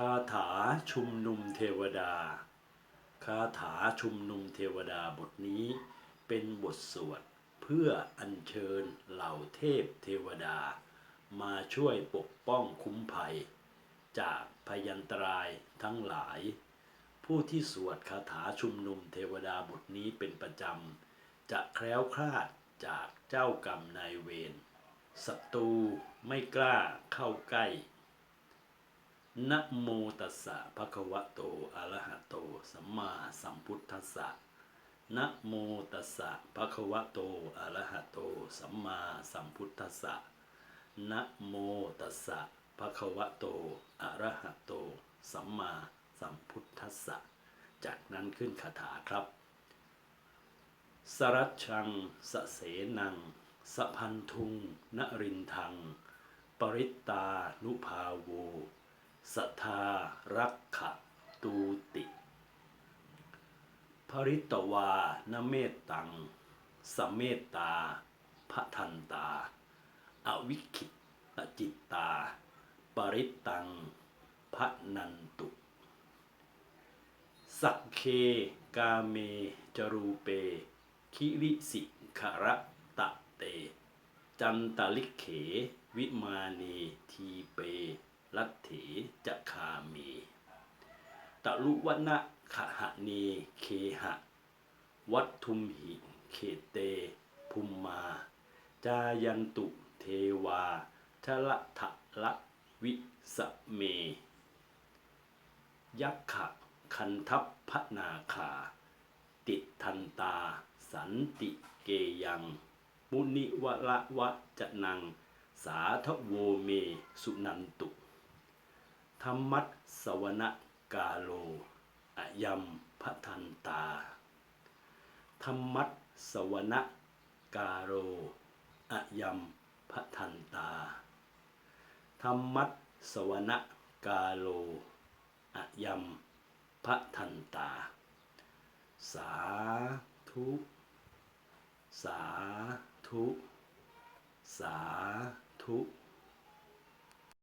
คาถาชุมนุมเทวดา คาถาชุมนุมเทวดาบทนี้เป็นบทสวดเพื่ออัญเชิญเหล่าเทพเทวดา มาช่วยปกป้องคุ้มภัย จากพยันตรายทั้งหลาย ผู้ที่สวดคาถาชุมนุมเทวดาบทนี้เป็นประจำ จะแคล้วคลาดจากเจ้ากรรมนายเวรศัตรูไม่กล้าเข้าใกล้ นะโมตัสสะภะคะวะโตอะระหะโต สัมมาสัมพุทธัสสะนะโมตัสสะภะคะวะโตอะระหะโต สัมมาสัมพุทธัสสะนะโมตัสสะภะคะวะโตอะระหะโต สัมมาสัมพุทธัสสะจากนั้นขึ้นคาถาครับ สรัชชัง สเสนัง สพันทุงนรินทัง ปริตตานุภาโว สัทธารักขะตูติ ภริตวานเมตตัง สเมตตาพระทันตา อวิคิตจิตตา ปริตังพระนันตุ สักเคกาเมจรูเป คิริสิขระตะเต จันตลิกเขวิมาเนทีป ลัทเถจะคาเมตะลุวนะขะหะเนเคหะ วัตทุมหิเขเต ภูมมา จายันตุเทวาชละทะละวิสเม ยักขะคันทัพพนาคา ติทันตา สันติเกยัง มุนิวละวะจะนัง สาทโวเมสุนันตุ ธรรมัสสวนกาโลอะยัมพะทันตา ธรรมัสสวนกาโรอะยัมพะทันตา ธรรมัสสวนกาโลอะยัมพะทันตา สาธุ สาธุ สาธุ